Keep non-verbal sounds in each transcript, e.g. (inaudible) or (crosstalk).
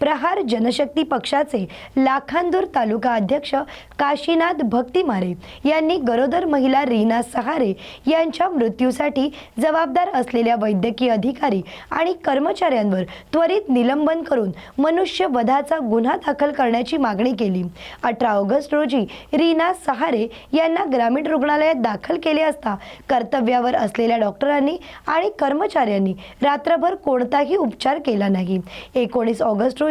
प्रहार जनशक्ती पक्षाचे लाखांदूर तालुका अध्यक्ष काशीनाथ भक्तिमारे यांनी गरोदर महिला रीना सहारे यांच्या मृत्यूसाठी जबाबदार असलेल्या वैद्यकीय अधिकारी आणि कर्मचाऱ्यांवर त्वरित निलंबन करून मनुष्यवधाचा गुन्हा दाखल करण्याची मागणी केली. अठरा ऑगस्ट रोजी रीना सहारे यांना ग्रामीण रुग्णालयात दाखल केले असता कर्तव्यावर असलेल्या डॉक्टरांनी आणि कर्मचाऱ्यांनी रात्रभर कोणताही उपचार केला नाही. एकोणीस ऑगस्ट रोजी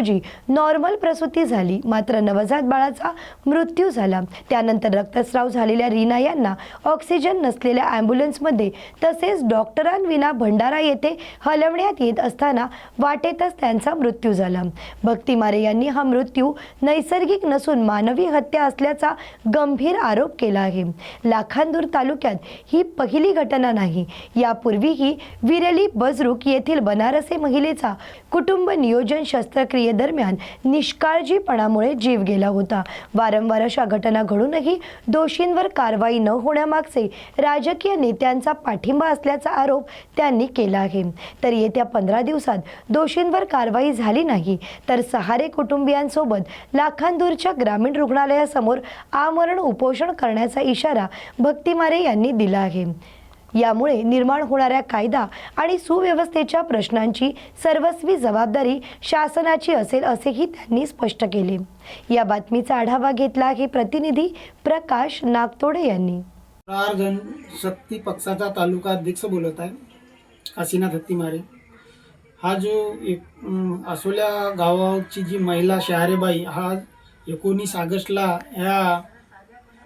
नॉर्मल प्रसूती झाली. मात्र नवजात बाळाचा मृत्यू झाला. त्यानंतर रक्तस्राव झालेल्या रीना यांना ऑक्सिजन नसलेल्या ॲम्ब्युलन्समध्ये तसेच डॉक्टरांविना भंडारा येथे हलवण्यात येत असताना वाटेतच त्यांचा मृत्यू झाला. भक्तिमारे यांनी हा मृत्यू नैसर्गिक नसून मानवी हत्या असल्याचा गंभीर आरोप केला आहे. लाखांदूर तालुक्यात ही पहिली घटना नाही. यापूर्वीही विरली बजरुक येथील बनारसी महिलेचा कुटुंब नियोजन प्रक्रियेदरम्यान निष्काळजीपणामुळे जीव गेला होता. वारंवार अशा घटना घडूनही दोषींवर कारवाई न होण्यामागचे राजकीय नेत्यांचा पाठिंबा असल्याचा आरोप त्यांनी केला आहे. तर येत्या पंधरा दिवसात दोषींवर कारवाई झाली नाही तर सहारे कुटुंबियांसोबत लाखांदूरच्या ग्रामीण रुग्णालयासमोर आमरण उपोषण करण्याचा इशारा भक्तिमारे यांनी दिला आहे. यामुळे निर्माण होणाऱ्या कायदा आणि सुव्यवस्थेच्या प्रश्नांची सर्वस्वी जबाबदारी शासनाची असेल असेही त्यांनी स्पष्ट केले. या बातमीचा आढावा घेतला आहे प्रतिनिधी प्रकाश नागतोडे यांनी. जण शक्ती पक्षाचा तालुका अध्यक्ष बोलत आहे काशीनाथ हत्तीमारे. हा जो एक असोल्या आसोल्या गावाची जी महिला शहारेबाई हा एकोणीस ऑगस्टला ह्या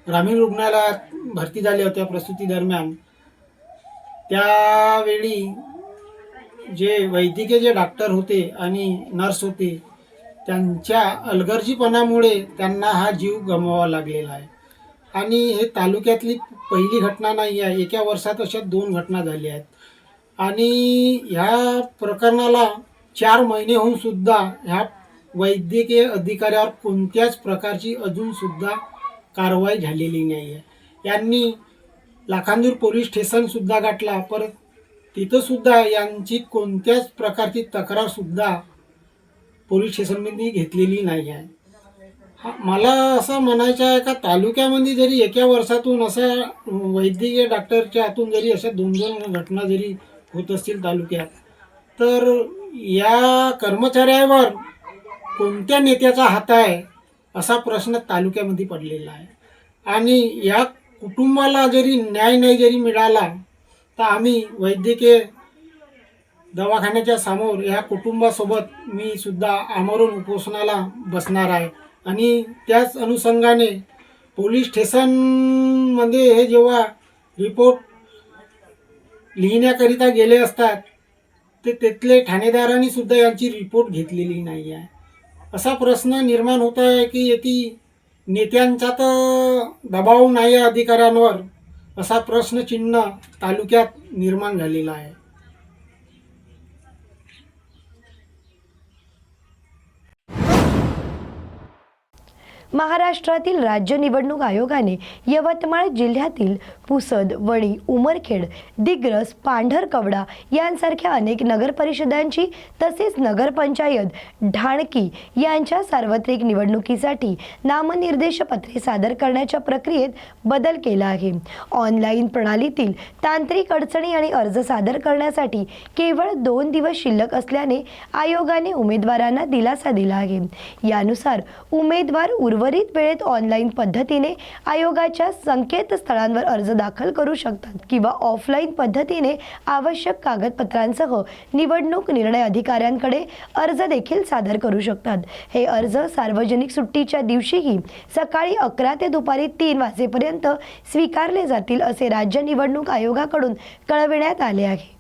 ग्रामीण रुग्णालयात भरती झाल्या होत्या प्रसूती दरम्यान. त्यावेळी जे वैद्यकीय जे डॉक्टर होते आणि नर्स होते त्यांच्या अलगर्जीपणामुळे त्यांना हा जीव गमवावा लागलेला आहे. आणि हे तालुक्यातली पहिली घटना नाही आहे एका वर्षात अशा दोन घटना झाल्या आहेत. आणि ह्या प्रकरणाला चार महिने होऊन सुद्धा ह्या वैद्यकीय अधिकाऱ्यावर कोणत्याच प्रकारची अजूनसुद्धा कारवाई झालेली नाही आहे. यांनी लाखांदूर पोलीस स्टेशनसुद्धा गाठला. परत तिथंसुद्धा यांची कोणत्याच प्रकारची तक्रारसुद्धा पोलीस स्टेशनमध्ये घेतलेली नाही आहे. हा मला असं म्हणायचं आहे का तालुक्यामध्ये जरी एका वर्षातून असा वैद्यकीय डॉक्टरच्या हातून जरी अशा दोन दोन घटना जरी होत असतील तालुक्यात तर या कर्मचाऱ्यावर कोणत्या नेत्याचा हात आहे असा प्रश्न तालुक्यामध्ये पडलेला आहे. आणि या कुटुंबाला जरी न्याय नाही जरी मिळाला तर आम्ही वैद्यकीय दवाखान्याच्या समोर या कुटुंबासोबत मी सुद्धा आमरण उपोषणाला बसणार आहे. आणि त्याच अनुषंगाने पोलीस स्टेशनमध्ये हे जेव्हा रिपोर्ट लिहिण्याकरिता गेले असतात ते तिथले ठाणेदारांनी सुद्धा यांची रिपोर्ट घेतलेली नाही आहे. असा प्रश्न निर्माण होत आहे की येथे नेत्यांचा तर दबाव नाही आहे अधिकाऱ्यांवर असा प्रश्नचिन्ह तालुक्यात निर्माण झालेला आहे. महाराष्ट्रातील राज्य निवडणूक आयोगाने यवतमाळ जिल्ह्यातील पुसद वणी उमरखेड दिग्रस पांढरकवडा यांसारख्या अनेक नगरपरिषदांची तसेच नगरपंचायत ढाणकी यांच्या सार्वत्रिक निवडणुकीसाठी नामनिर्देश पत्रे सादर करण्याच्या प्रक्रियेत बदल केला आहे. ऑनलाईन प्रणालीतील तांत्रिक अडचणी आणि अर्ज सादर करण्यासाठी केवळ दोन दिवस शिल्लक असल्याने आयोगाने उमेदवारांना दिलासा दिला आहे. यानुसार उमेदवार उर्वरित वेळेत ऑनलाईन पद्धतीने आयोगाच्या संकेतस्थळांवर अर्ज दाखल करू शकतात किंवा ऑफलाईन पद्धतीने आवश्यक कागदपत्रांसह निवडणूक निर्णय अधिकाऱ्यांकडे अर्ज देखील सादर करू शकतात. हे अर्ज सार्वजनिक सुट्टीच्या दिवशीही सकाळी अकरा ते दुपारी तीन वाजेपर्यंत स्वीकारले जातील असे राज्य निवडणूक आयोगाकडून कळविण्यात आले आहे.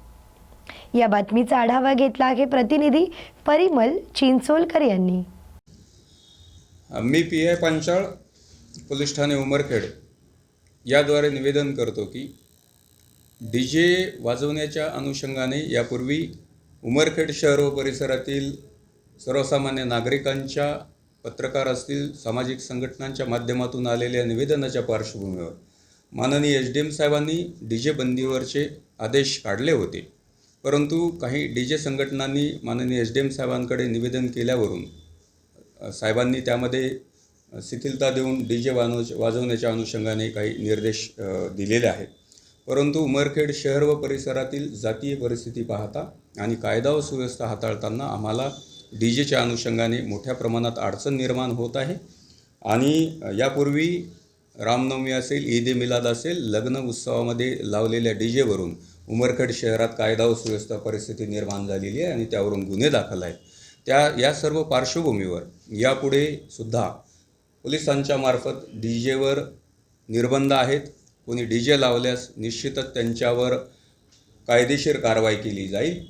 या बातमीचा आढावा घेतला आहे प्रतिनिधी परिमल चिंचोलकर यांनी. मी पी आय पांचाळ पोलीस ठाणे उमरखेड याद्वारे निवेदन करतो की डी जे वाजवण्याच्या अनुषंगाने यापूर्वी उमरखेड शहर व परिसरातील सर्वसामान्य नागरिकांच्या पत्रकार असतील सामाजिक संघटनांच्या माध्यमातून आलेल्या निवेदनाच्या पार्श्वभूमीवर माननीय एच डी एम साहेबांनी डी जे बंदीवरचे आदेश काढले होते. परंतु काही डी जे संघटनांनी माननीय एच डी एम साहेबांकडे निवेदन केल्यावरून साहेबांनी त्यामध्ये शिथिलता देऊन डी जे वाजव वाजवण्याच्या अनुषंगाने काही निर्देश दिलेले आहेत. परंतु उमरखेड शहर व परिसरातील जातीय परिस्थिती पाहता आणि कायदा व सुव्यवस्था हाताळताना आम्हाला डी जेच्या अनुषंगाने मोठ्या प्रमाणात अडचण निर्माण होत आहे. आणि यापूर्वी रामनवमी असेल ईद ए मिलाद असेल लग्न उत्सवामध्ये लावलेल्या डी जेवरून उमरखेड शहरात कायदा व सुव्यवस्था परिस्थिती निर्माण झालेली आहे आणि त्यावरून गुन्हे दाखल आहेत. त्या या सर्व पार्श्वभूमीवर यापुढे सुद्धा पोलिसांच्या मार्फत डी जेवर निर्बंध आहेत. कोणी डी जे लावल्यास निश्चितच त्यांच्यावर कायदेशीर कारवाई केली जाईल.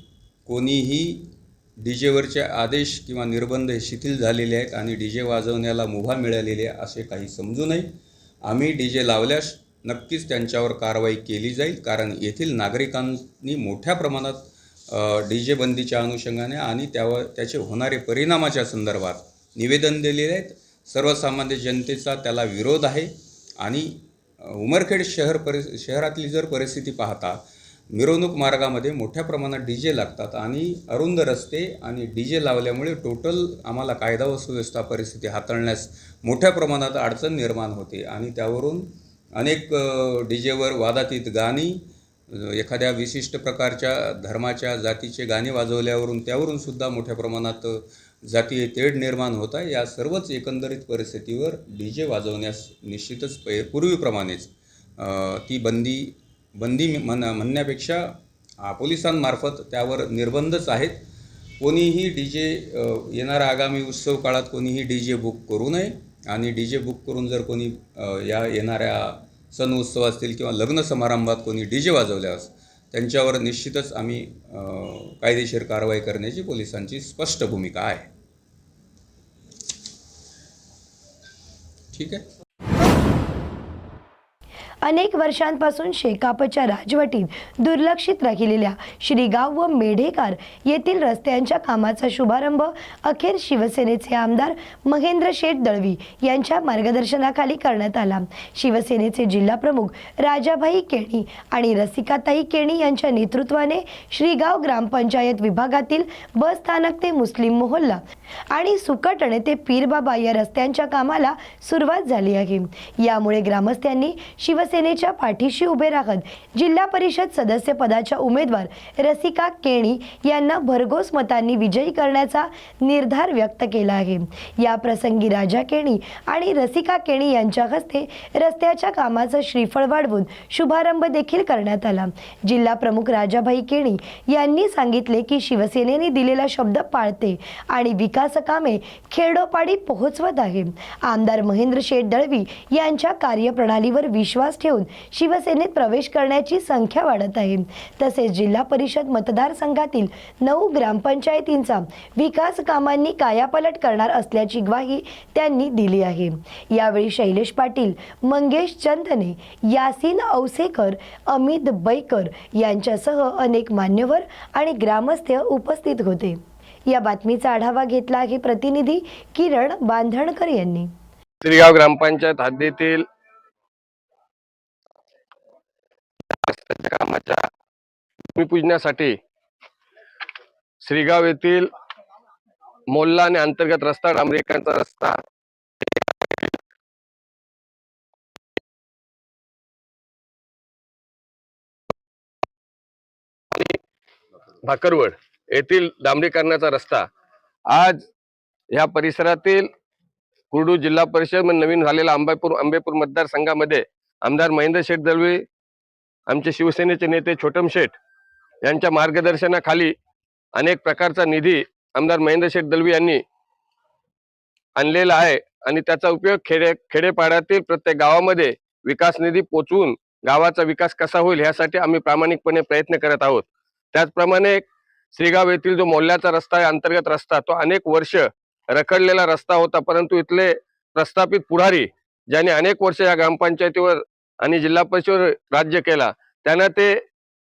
कोणीही डी जेवरचे आदेश किंवा निर्बंध हे शिथिल झालेले आहेत आणि डी जे वाजवण्याला मुभा मिळालेली आहे असे काही समजू नये. आम्ही डी जे लावल्यास नक्कीच त्यांच्यावर कारवाई केली जाईल कारण येथील नागरिकांनी मोठ्या प्रमाणात डी जे बंदीच्या अनुषंगाने आणि त्यावर त्याचे होणारे परिणामाच्या संदर्भात निवेदन दिलेले आहेत. सर्वसामान्य जनतेचा त्याला विरोध आहे. आणि उमरखेड शहर परि शहरातली जर परिस्थिती पाहता मिरवणूक मार्गामध्ये मोठ्या प्रमाणात डी जे लागतात आणि अरुंद रस्ते आणि डी जे लावल्यामुळे टोटल आम्हाला कायदा व सुव्यवस्था परिस्थिती हाताळण्यास मोठ्या प्रमाणात अडचण निर्माण होते. आणि त्यावरून अनेक डी जेवर वादातीत गाणी एखाद्या विशिष्ट प्रकारच्या धर्माच्या जातीचे गाणे वाजवल्यावरून त्यावरून सुद्धा मोठ्या प्रमाणात जातीय तेढ निर्माण होत आहे. या सर्वच एकंदरीत परिस्थितीवर डी जे वाजवण्यास निश्चितच पै पूर्वीप्रमाणेच ती बंदी बंदी म्हण म्हणण्यापेक्षा पोलिसांमार्फत त्यावर निर्बंधच आहेत. कोणीही डी जे येणारा आगामी उत्सव काळात कोणीही डी जे बुक करू नये. आणि डी जे बुक करून जर कोणी या येणाऱ्या सण उत्सव असतील किंवा लग्न समारंभात कोणी डी जे वाजवल्यास त्यांच्यावर निश्चितच आम्ही कायदेशीर कारवाई करण्याची पोलिसांची स्पष्ट भूमिका आहे. ठीक आहे? अनेक वर्षांपासून शेकापच्या राजवटीत दुर्लक्षित राहिलेल्या श्रीगाव व मेढेकार येथील रस्त्यांच्या कामाचा शुभारंभ अखेर शिवसेनेचे आमदार महेंद्र शेठ दळवी यांच्या मार्गदर्शनाखाली करण्यात आला. शिवसेनेचे जिल्हाप्रमुख राजाभाई केणी आणि रसिकाताई केणी यांच्या नेतृत्वाने श्रीगाव ग्रामपंचायत विभागातील बस स्थानक ते मुस्लिम मोहल्ला आणि सुकटणे ते पीरबाबा या रस्त्यांच्या कामाला सुरुवात झाली आहे. यामुळे ग्रामस्थांनी शिवसेनेच्या पाठीशी उभे राहत जिल्हा परिषद सदस्य पदाच्या उमेदवार रसिका केणी यांना भरघोस मतांनी विजयी करण्याचा निर्धार व्यक्त केला आहे. या प्रसंगी राजा केणी आणि रसिका केणी यांच्या हस्ते रस्त्याच्या कामाचं श्रीफळ वाढवून शुभारंभ देखील करण्यात आला. जिल्हा प्रमुख राजाभाई केणी यांनी सांगितले की शिवसेनेने दिलेला शब्द पाळते आणि विकास कामे खेडोपाडी पोहोचवत आहे. आमदार महेंद्र शेठ दळवी यांच्या कार्यप्रणालीवर विश्वास ठेवून शिवसेनेत प्रवेश करण्याची संख्या वाढत आहे. तसेच जिल्हा परिषद मतदारसंघातील नऊ ग्रामपंचायतींचा विकास कामांनी कायापालट करणार असल्याची ग्वाही त्यांनी दिली आहे. यावेळी शैलेश पाटील मंगेश चंदने यासीन औसेकर अमित बैकर यांच्यासह अनेक मान्यवर आणि ग्रामस्थ उपस्थित होते. या बातमीचा आढावा घेतला आहे प्रतिनिधी किरण बांधणकर यांनी. श्रीगाव ग्रामपंचायत हद्दीतील रस्त्याच्या कामाच्या भूमिपूजनासाठी श्रीगाव येथील मोल्ला आणि अंतर्गत रस्ता डांबरीकरणाचा रस्ता भाकरवड येथील डांबरीकरणाचा रस्ता. आज या परिसरातील कुर्डू जिल्हा परिषद नवीन झालेला आंबापूर आंबेपूर मतदारसंघामध्ये आमदार महेंद्र शेठ दळवी आमचे शिवसेनेचे नेते छोटम शेठ यांच्या मार्गदर्शनाखाली अनेक प्रकारचा निधी आमदार महेंद्र शेठ दलवी यांनी आणलेला आहे आणि त्याचा उपयोग खेडे खेडेपाड्यातील प्रत्येक गावामध्ये विकास निधी पोचवून गावाचा विकास कसा होईल यासाठी आम्ही प्रामाणिकपणे प्रयत्न करत आहोत. त्याचप्रमाणे श्रीगाव येथील जो मोहल्ल्याचा रस्ता आहे अंतर्गत रस्ता तो अनेक वर्ष रखडलेला रस्ता होता परंतु इथले प्रस्थापित पुढारी ज्यांनी अनेक वर्ष या ग्रामपंचायतीवर आणि जिल्हा परिषद राज्य केला. त्यांना ते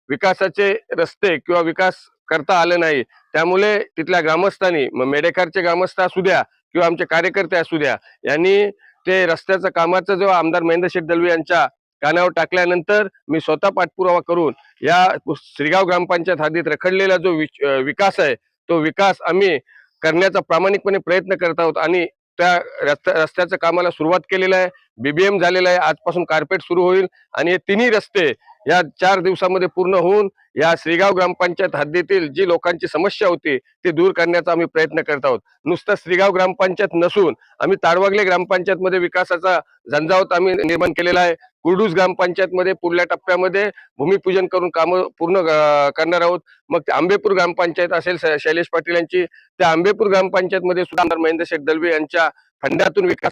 विकासाचे रस्ते किंवा विकास करता आले नाही. त्यामुळे तिथल्या ग्रामस्थांनी मग मेडेकरचे ग्रामस्थ असू द्या किंवा आमचे कार्यकर्ते असू द्या यांनी ते रस्त्याचं कामाचं जो आमदार महेंद्र शेठ दलवी यांच्या कानावर टाकल्यानंतर मी स्वतः पाठपुरावा करून या श्रीगाव ग्रामपंचायत हद्दीत रखडलेला जो विच- विकास आहे तो विकास आम्ही करण्याचा प्रामाणिकपणे प्रयत्न करत आहोत आणि त्या रस्त्या रस्त्याचं कामाला सुरुवात केलेलं आहे. बीबीएम झालेलं आहे. आजपासून कार्पेट सुरू होईल. आणि हे तिन्ही रस्ते या चार दिवसामध्ये पूर्ण होऊन या श्रीगाव ग्रामपंचायत हद्दीतील जी लोकांची समस्या होती ती दूर करण्याचा आम्ही प्रयत्न करत आहोत. नुसतं श्रीगाव ग्रामपंचायत नसून आम्ही ताडवागले ग्रामपंचायतमध्ये विकासाचा झंझावत आम्ही निर्माण केलेला आहे. कुर्डूस ग्रामपंचायतमध्ये पुढल्या टप्प्यामध्ये भूमिपूजन करून कामं पूर्ण करणार आहोत. मग ते आंबेपूर ग्रामपंचायत असेल श- शैलेश पाटील यांची त्या आंबेपूर ग्रामपंचायतमध्ये सुद्धा आमदार महेंद्र शेख दलवे यांच्या फंडातून विकास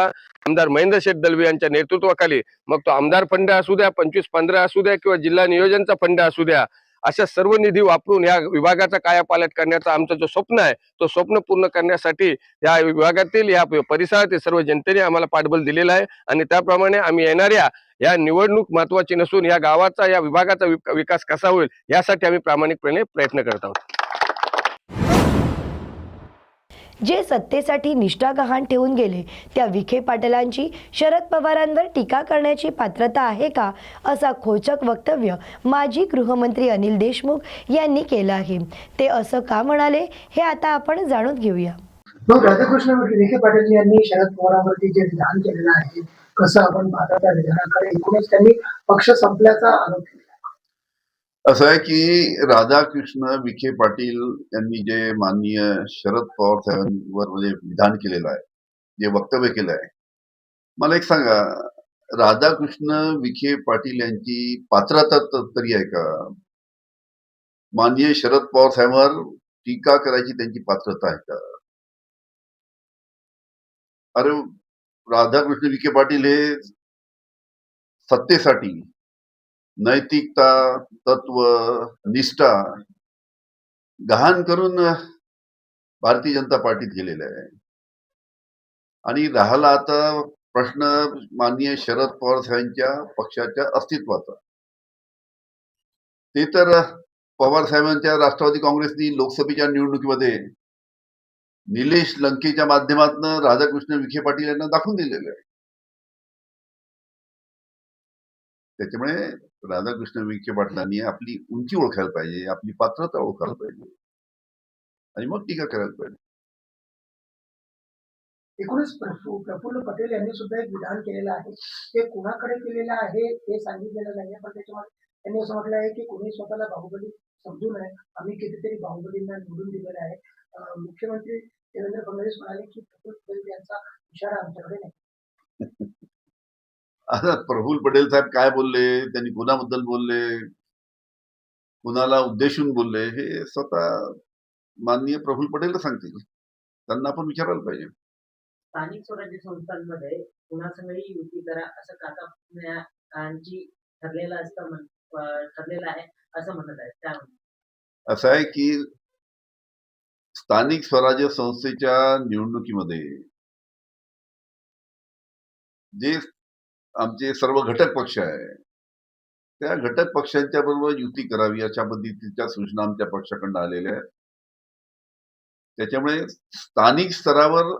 आमदार महेंद्र शेठ दलवी यांच्या नेतृत्वाखाली. मग तो आमदार फंड असू द्या पंचवीस पंधरा असू द्या किंवा जिल्हा नियोजनचा फंड असू द्या अशा सर्व निधी वापरून या विभागाचा कायापालट करण्याचा आमचा जो स्वप्न आहे तो स्वप्न पूर्ण करण्यासाठी या विभागातील या परिसरातील सर्व जनतेने आम्हाला पाठबळ दिलेलं आहे. आणि त्याप्रमाणे आम्ही येणाऱ्या या निवडणूक महत्वाची नसून या गावाचा या विभागाचा विकास कसा होईल यासाठी आम्ही प्रामाणिकपणे प्रयत्न करत आहोत. जे सत्तेसाठी निष्ठा गहाण ठेवून गेले त्या विखे पाटलांची शरद पवारांवर टीका करण्याची पात्रता आहे का असा खोचक वक्तव्य माजी गृहमंत्री अनिल देशमुख यांनी केलं आहे. ते असं का म्हणाले हे आता आपण जाणून घेऊया. मग राधाकृष्ण विखे पाटील यांनी शरद पवारांवरती जे विधान केलेलं आहे कसं आपण पाहता त्या विधानाकडे एकूणच त्यांनी पक्ष संपल्याचा आरोप केला. असं आहे की राधाकृष्ण विखे पाटील यांनी जे माननीय शरद पवार साहेबांवर म्हणजे विधान केलेलं आहे जे वक्तव्य केलं आहे मला एक सांगा राधाकृष्ण विखे पाटील यांची पात्रता तरी आहे का? माननीय शरद पवार साहेबांवर टीका करायची त्यांची पात्रता आहे का? अरे राधाकृष्ण विखे पाटील हे सत्तेसाठी नैतिकता तत्व निष्ठा गहाण करून भारतीय जनता पार्टीत गेलेले आहे. आणि राहिला आता प्रश्न माननीय शरद पवार साहेबांच्या पक्षाच्या अस्तित्वाचा. ते तर पवार साहेबांच्या राष्ट्रवादी काँग्रेसनी लोकसभेच्या निवडणुकीमध्ये निलेश लंकेच्या माध्यमातून राधाकृष्ण विखे पाटील यांना दाखवून दिलेलं आहे. त्याच्यामुळे राधाकृष्ण विखे पाटलांनी आपली उंची ओळखायला पाहिजे आपली पात्रता ओळखायला पाहिजे. आणि मग टीका करायला पाहिजे. एकूणच प्रफु- प्रफुल्ल पटेल यांनी सुद्धा एक विधान केलेलं आहे. ते कुणाकडे केलेलं आहे हे सांगितलेलं नाही पण त्याच्यामध्ये त्यांनी असं म्हटलं आहे की कोणी स्वतःला बाहुबली समजू नये. आम्ही कितीतरी बाहुबलींना निवडून दिलेलं आहे. मुख्यमंत्री देवेंद्र फडणवीस म्हणाले की प्रफुल्ल पटेल यांचा इशारा आमच्याकडे नाही. (laughs) आता प्रफुल्ल पटेल साहेब काय बोलले? त्यांनी कुणाबद्दल बोलले? कुणाला उद्देशून बोलले? हे स्वतः माननीय प्रफुल्ल पटेल सांगतील? त्यांना आपण विचारायला पाहिजे. स्थानिक स्वराज्य संस्थांमध्ये कुणासंगही युती करा असं काकांची ठरलेलं असतं ठरलेलं आहे असं म्हणत आहेत. त्यामध्ये असं आहे की स्थानिक स्वराज्य संस्थेच्या निवडणुकीमध्ये जे आमचे सर्व घटक पक्ष आहे. त्या घटक पक्षांच्या बरोबर युती करावी अशा पद्धतीच्या सूचना आमच्या पक्षाकडनं आलेल्या आहेत. त्याच्यामुळे स्थानिक स्तरावर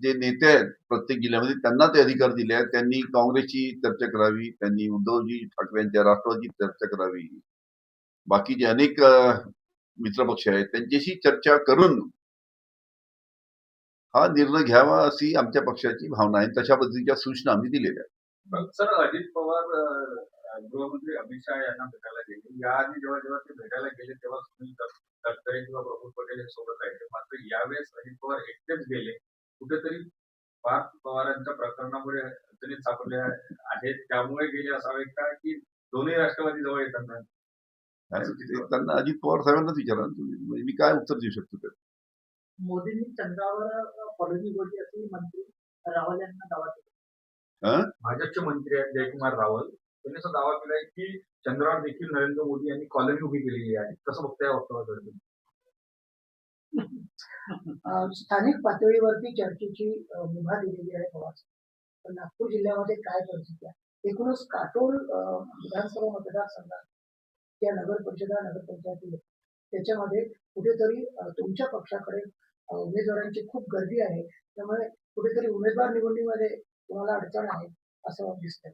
जे नेते आहेत प्रत्येक जिल्ह्यामध्ये त्यांना ते अधिकार दिले आहेत. त्यांनी काँग्रेसची चर्चा करावी त्यांनी उद्धवजी ठाकरेंच्या राष्ट्रवादीची चर्चा करावी. बाकी जे अनेक मित्रपक्ष आहेत त्यांच्याशी चर्चा करून हा निर्णय घ्यावा अशी आमच्या पक्षाची भावना आहे. तशा पद्धतीच्या सूचना आम्ही दिलेल्या आहेत. सर अजित पवार गृहमंत्री अमित शहा यांना भेटायला गेले. याआधी जेव्हा जेव्हा ते भेटायला गेले तेव्हा सुनील तट- तटकरे किंवा प्रफुल्ल पटेल सोबत राहिले मात्र यावेळेस अजित पवार एकटेच गेले. कुठेतरी पार्थ पवारांच्या प्रकरणामुळे अडचणीत सापडले आहेत. त्यामुळे गेले असावे का की दोन्ही राष्ट्रवादी जवळ येताना? आणि ते त्यांना अजित पवार साहेबांनाच विचारा तुम्ही. म्हणजे मी काय उत्तर देऊ शकतो? मोदींनी चंद्रावर फडणवीस होती असे मंत्री रावल यांना दावा केला. भाजपचे मंत्री आहेत जयकुमार रावल. त्यांनी असा दावा केलाय की चंद्रावर देखील नरेंद्र मोदी यांनी कॉलनी उभी केलेली आहे. कसं बघताय या वक्तव्याकडे? स्थानिक पातळीवरती चर्चेची मुभा दिलेली आहे पण नागपूर जिल्ह्यामध्ये काय परिस्थिती आहे? एकूणच काटोल विधानसभा मतदारसंघात ज्या नगर परिषदा नगर पंचायती आहेत, त्याच्यामध्ये कुठेतरी तुमच्या पक्षाकडे उमेदवारांची खूप गर्दी आहे. त्यामुळे कुठेतरी उमेदवार निवडणीमध्ये तुम्हाला अडचण आहे असं दिसतंय.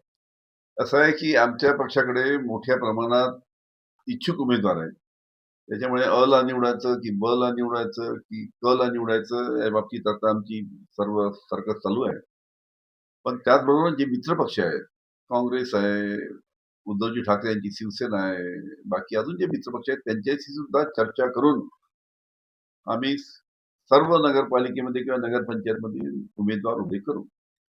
असं आहे की आमच्या पक्षाकडे मोठ्या प्रमाणात इच्छुक उमेदवार आहेत. त्याच्यामुळे अ ला निवडायचं की ब ला निवडायचं की क ला निवडायचं या बाबतीत आता आमची सर्व सरकार चालू आहे. पण त्याचबरोबर जे मित्र पक्ष आहेत काँग्रेस आहे उद्धवजी ठाकरे यांची शिवसेना आहे बाकी अजून जे मित्र पक्ष आहेत त्यांच्याशी सुद्धा चर्चा करून आम्ही सर्व नगरपालिकेमध्ये किंवा नगरपंचायतमध्ये उमेदवार उभे करू.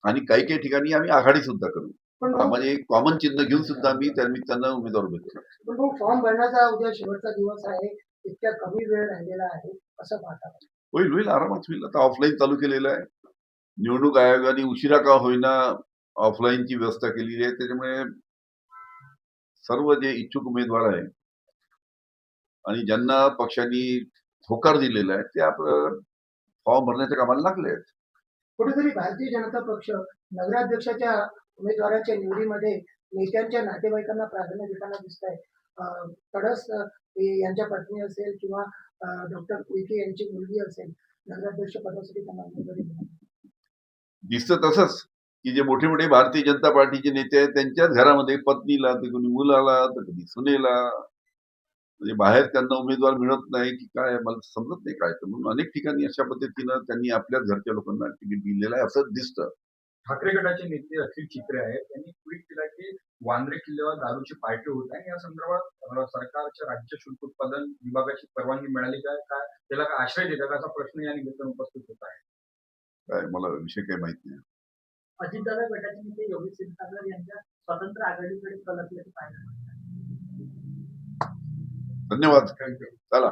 आणि काही काही ठिकाणी आम्ही आघाडी सुद्धा करू. म्हणजे कॉमन चिन्ह घेऊन सुद्धा आम्ही त्या निमित्तानं उमेदवार उभे करू. फॉर्म भरण्याचा उद्या शेवटचा दिवस आहे. इतक्या कमी वेळ राहिलेला आहे. असं पाहता होईल होईल. आरामात होईल. आता ऑफलाईन चालू केलेलं आहे. निवडणूक आयोगाने उशिरा का होईना ऑफलाईनची व्यवस्था केलेली आहे. त्याच्यामुळे सर्व जे इच्छुक उमेदवार आहे आणि ज्यांना पक्षांनी होकार दिलेला आहे ते आपलं फॉर्म भरण्याच्या कामाला लागले आहेत. कुठेतरी भारतीय जनता पक्ष नगराध्यक्षाच्या उमेदवाराच्या निवडीमध्ये नेत्यांच्या नातेवाईकांना प्राधान्य देताना दिसत आहे तडस यांच्या पत्नी असेल किंवा डॉक्टर उईके यांची मुलगी असेल नगराध्यक्ष पदासाठी त्यांना उमेदवारी. दिसतं तसंच की जे मोठे मोठे भारतीय जनता पार्टीचे नेते आहेत त्यांच्याच घरामध्ये पत्नीला तर कोणी मुलाला तर कधी सुनेला म्हणजे बाहेर त्यांना उमेदवार मिळत नाही की काय मला समजत नाही काय. तर म्हणून अनेक ठिकाणी अशा पद्धतीनं त्यांनी आपल्याच घरच्या लोकांना तिकीट दिलेलं आहे असं दिसतं. ठाकरे गटाचे नेते अखिल चित्रे आहेत. त्यांनी ट्विट केला की वांद्रे किल्ल्यावर दारूची पार्टी होत आहे. या संदर्भात सरकारच्या राज्य शुल्क उत्पादन विभागाची परवानगी मिळाली काय काय त्याला काय आश्रय देतात? असा प्रश्न या निमित्तानं उपस्थित होत आहे. काय? मला विषय काही माहीत नाही. अजितदादा गटाचे नेते योगेश क्षीरसागर यांच्या स्वतंत्र आघाडीकडे कल असल्याचं पाहिलं धन्यवाद. चला.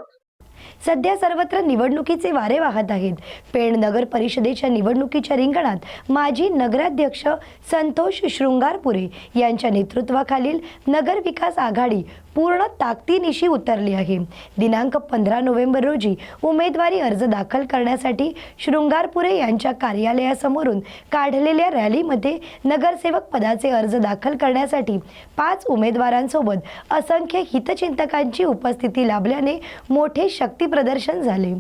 सध्या सर्वत्र निवडणुकीचे वारे वाहत आहेत. पेण नगर परिषदेच्या निवडणुकीच्या रिंगणात माजी नगराध्यक्ष संतोष शृंगारपुरे यांच्या नेतृत्वाखालील नगर विकास आघाडी पूर्ण ताकदीनिशी उतरली आहे. दिनांक पंधरा नोव्हेंबर रोजी उमेदवारी अर्ज दाखल करण्यासाठी शृंगारपुरे यांच्या कार्यालयासमोरून काढलेल्या रॅलीमध्ये नगरसेवक पदाचे अर्ज दाखल करण्यासाठी पाच उमेदवारांसोबत असंख्य हितचिंतकांची उपस्थिती लाभल्याने मोठे शक्ती प्रदर्शन झाले.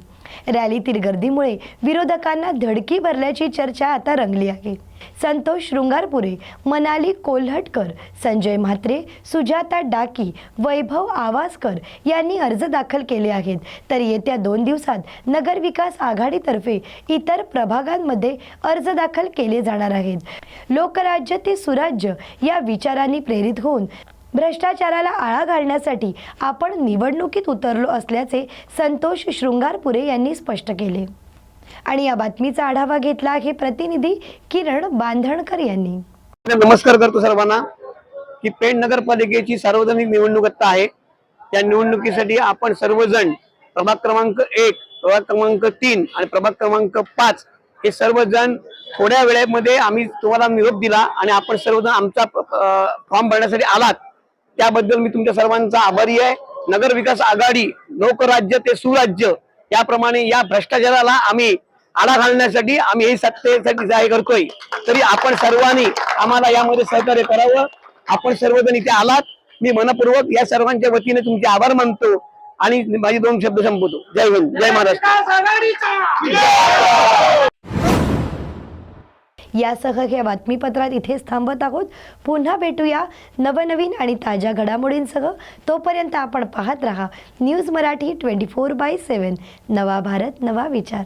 रॅलीतील गर्दीमुळे विरोधकांना धडकी भरल्याची चर्चा आता रंगली आहे. संतोष शृंगारपुरे मनाली कोल्हटकर संजय म्हात्रे सुजाता डाकी वैभव आवासकर यांनी अर्ज दाखल केले आहेत. तर येत्या दोन दिवसात नगर विकास आघाडीतर्फे इतर प्रभागांमध्ये अर्ज दाखल केले जाणार आहेत. लोकराज्य ते सुराज्य या विचारांनी प्रेरित होऊन भ्रष्टाचाराला आळा घालण्यासाठी आपण निवडणुकीत उतरलो असल्याचे संतोष शृंगारपुरे यांनी स्पष्ट केले. आणि या बातमीचा आढावा घेतला आहे प्रतिनिधी किरण बांधणकर यांनी. नमस्कार करतो सर्वांना. की पेण नगरपालिकेची सार्वजनिक निवडणूक आता आहे. त्या निवडणुकीसाठी आपण सर्वजण प्रभाग क्रमांक एक प्रभाग क्रमांक तीन आणि प्रभाग क्रमांक पाच हे सर्वजण थोड्या वेळेमध्ये आम्ही तुम्हाला निरोप दिला आणि आपण सर्वजण आमचा फॉर्म भरण्यासाठी आलात. त्याबद्दल मी तुमच्या सर्वांचा आभारी आहे. नगर विकास आघाडी लोकराज्य ते सुराज्य त्याप्रमाणे या भ्रष्टाचाराला आम्ही आळा घालण्यासाठी आम्ही हे सत्तेसाठी जाहीर करतोय. तरी आपण सर्वांनी आम्हाला यामध्ये सहकार्य करावं. आपण सर्वजण इथे आलात. मी मनपूर्वक या सर्वांच्या वतीने तुमचे आभार मानतो आणि माझे दोन शब्द संपवतो. जय हिंद. जय महाराष्ट्र. यासह या बातमीपत्रात इथेच थांबत आहोत. पुन्हा भेटूया नवनवीन आणि ताज्या घडामोडींसह. तोपर्यंत आपण पाहत रहा news Marathi twenty four by seven नवा भारत नवा विचार.